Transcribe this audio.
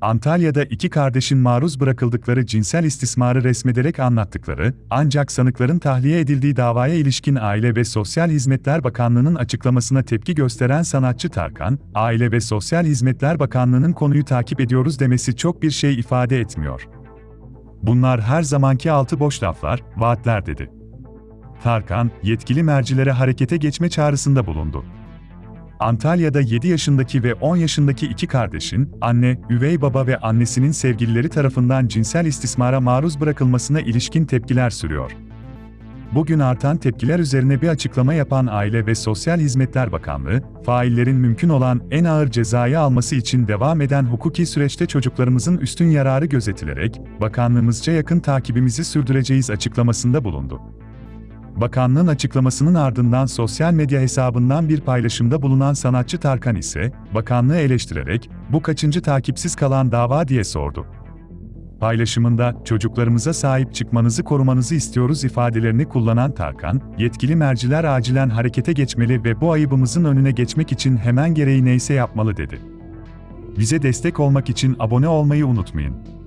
Antalya'da iki kardeşin maruz bırakıldıkları cinsel istismarı resmederek anlattıkları, ancak sanıkların tahliye edildiği davaya ilişkin Aile ve Sosyal Hizmetler Bakanlığı'nın açıklamasına tepki gösteren sanatçı Tarkan, Aile ve Sosyal Hizmetler Bakanlığı'nın konuyu takip ediyoruz demesi çok bir şey ifade etmiyor. Bunlar her zamanki altı boş laflar, vaatler dedi. Tarkan, yetkili mercilere harekete geçme çağrısında bulundu. Antalya'da 7 yaşındaki ve 10 yaşındaki iki kardeşin, anne, üvey baba ve annesinin sevgilileri tarafından cinsel istismara maruz bırakılmasına ilişkin tepkiler sürüyor. Bugün artan tepkiler üzerine bir açıklama yapan Aile ve Sosyal Hizmetler Bakanlığı, faillerin mümkün olan en ağır cezayı alması için devam eden hukuki süreçte çocuklarımızın üstün yararı gözetilerek, bakanlığımızca yakın takibimizi sürdüreceğiz açıklamasında bulundu. Bakanlığın açıklamasının ardından sosyal medya hesabından bir paylaşımda bulunan sanatçı Tarkan ise, bakanlığı eleştirerek, bu kaçıncı takipsiz kalan dava diye sordu. Paylaşımında, çocuklarımıza sahip çıkmanızı korumanızı istiyoruz ifadelerini kullanan Tarkan, yetkili merciler acilen harekete geçmeli ve bu ayıbımızın önüne geçmek için hemen gereği neyse yapmalı dedi. Bize destek olmak için abone olmayı unutmayın.